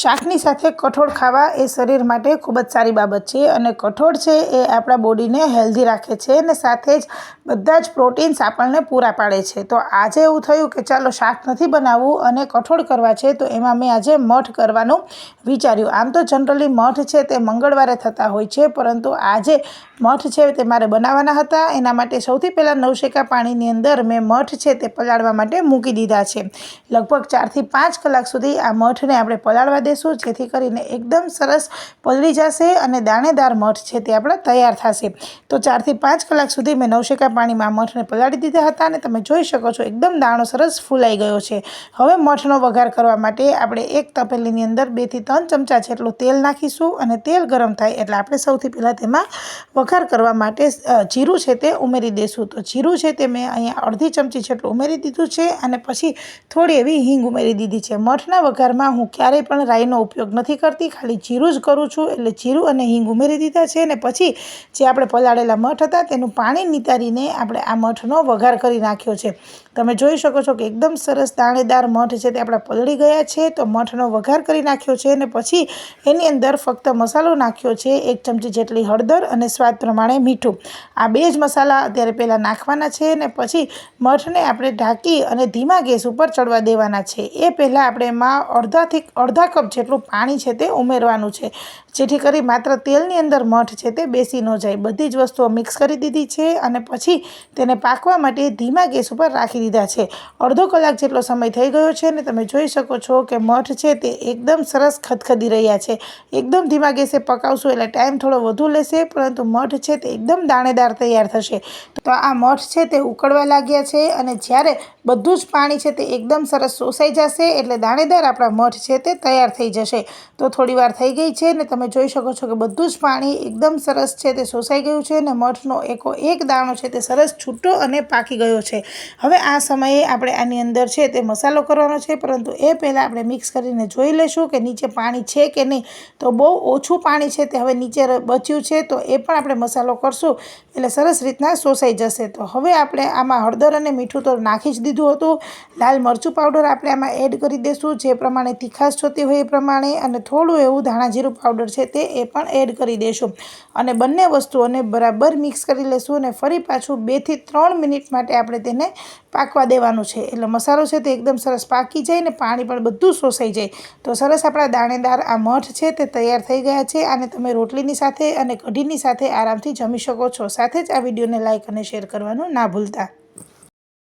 શાકની સાથે કઠોળ ખાવા એ શરીર માટે ખૂબ જ સારી બાબત છે અને કઠોળ છે એ આપણા બોડીને હેલ્ધી રાખે છે અને સાથે જ બધા જ પ્રોટીન્સ આપણને પૂરા પાડે છે. તો આજે એવું થયું કે ચાલો શાક નથી બનાવવું અને કઠોળ કરવા છે તો એમાં મેં આજે મઠ કરવાનું વિચાર્યું. આમ તો જનરલી મઠ છે તે મંગળવારે થતા હોય છે, પરંતુ આજે મઠ છે તે મારે બનાવવાના હતા. એના માટે સૌથી પહેલાં નવશેકા પાણીની અંદર મેં મઠ છે તે પલાળવા માટે મૂકી દીધા છે. લગભગ ચારથી પાંચ કલાક સુધી આ મઠને આપણે પલાળવા દેશું જેથી કરીને એકદમ સરસ પલળી જશે અને દાણેદાર મઠ છે તે આપણા તૈયાર થશે. તો ચારથી પાંચ કલાક સુધી મેં નવશેકા પાણીમાં મઠને પલાળી દીધા હતા અને તમે જોઈ શકો છો એકદમ દાણો સરસ ફૂલાઈ ગયો છે. હવે મઠનો વઘાર કરવા માટે આપણે એક તપેલીની અંદર બેથી ત્રણ ચમચા જેટલું તેલ નાખીશું અને તેલ ગરમ થાય એટલે આપણે સૌથી પહેલાં તેમાં વઘાર કરવા માટે જીરું છે તે ઉમેરી દઈશું તો જીરું છે તે મેં અહીંયા અડધી ચમચી જેટલું ઉમેરી દીધું છે અને પછી થોડી એવી હિંગ ઉમેરી દીધી છે. મઠના વઘારમાં હું ક્યારેય પણ રાઈનો ઉપયોગ નથી કરતી, ખાલી જીરું જ કરું છું. એટલે જીરું અને હિંગ ઉમેરી દીધા છે અને પછી જે આપણે પલાળેલા મઠ હતા તેનું પાણી નિતારીને આપણે આ મઠનો વઘાર કરી નાખ્યો છે. તમે જોઈ શકો છો કે એકદમ સરસ દાણેદાર મઠ છે તે આપણા પલળી ગયા છે, તો મઠનો વઘાર કરી નાખ્યો છે અને પછી એની અંદર ફક્ત મસાલો નાખ્યો છે, એક ચમચી જેટલી હળદર અને સ્વાદ પ્રમાણે મીઠું. આ બે જ મસાલા અત્યારે પહેલાં નાખવાના છે અને પછી મઠને આપણે ઢાંકી અને ધીમા ગેસ ઉપર ચડવા દેવાના છે. એ પહેલાં આપણે એમાં અડધાથી, અડધા કપ જેટલું પાણી છે તે ઉમેરવાનું છે. જેથી કરી માત્ર તેલની અંદર મઠ છે તે બેસી ન જાય. બધી જ વસ્તુઓ મિક્સ કરી દીધી છે અને પછી તેને પાકવા માટે ધીમા ગેસ ઉપર રાખી દીધા છે. અડધો કલાક જેટલો સમય થઈ ગયો છે અને તમે જોઈ શકો છો કે મઠ છે તે એકદમ સરસ ખદખદી રહ્યા છે. એકદમ ધીમા ગેસે પકાવશું એટલે ટાઈમ થોડો વધુ લેશે, પરંતુ મઠ છે તે એકદમ દાણેદાર તૈયાર થશે. તો આ મઠ છે તે ઉકળવા લાગ્યા છે અને જ્યારે બધું જ પાણી છે તે એકદમ સરસ શોષાઈ જશે એટલે દાણેદાર આપણા મઠ છે તે તૈયાર થઈ જશે. તો થોડી વાર થઈ ગઈ છે ને તમે જોઈ શકો છો કે બધું જ પાણી એકદમ સરસ છે, તે શોષાઈ ગયું છે અને મઠનો એકો એક દાણો છે તે સરસ છૂટો અને પાકી ગયો છે. હવે આ સમયે આપણે આની અંદર છે તે મસાલો કરવાનો છે, પરંતુ એ પહેલાં આપણે મિક્સ કરીને જોઈ લઈશું કે નીચે પાણી છે કે નહીં. તો બહુ ઓછું પાણી છે તે હવે નીચે બચ્યું છે, તો એ પણ આપણે મસાલો કરશું. એટલે સરસ રીતના શોષાઈ જશે. તો હવે આપણે આમાં હળદર અને મીઠું તો નાખી જ દીધું હતું. લાલ મરચું પાવડર આપણે આમાં એડ કરી દઈશું જે પ્રમાણે તીખાશ જોતી હોય એ પ્રમાણે અને થોડું એવું ધાણાજીરું પાવડર છે તે એ પણ એડ કરી દેશું. અને બંને વસ્તુઓને બરાબર મિક્સ કરી લઈશું અને ફરી પાછું બેથી ત્રણ મિનિટ માટે આપણે તેને પાકવા દેવાનું છે. એટલે મસાલો છે તે એકદમ સરસ પાકી જાય ને પાણી પણ બધું શોષાઈ જાય. તો સરસ આપણા દાણેદાર આ મઠ છે તે તૈયાર થઈ ગયા છે અને તમે રોટલીની સાથે અને કઢીની સાથે આરામથી જમી શકો છો. સાથે જ આ વિડીયોને લાઇક અને શેર કરવાનું ના ભૂલતા.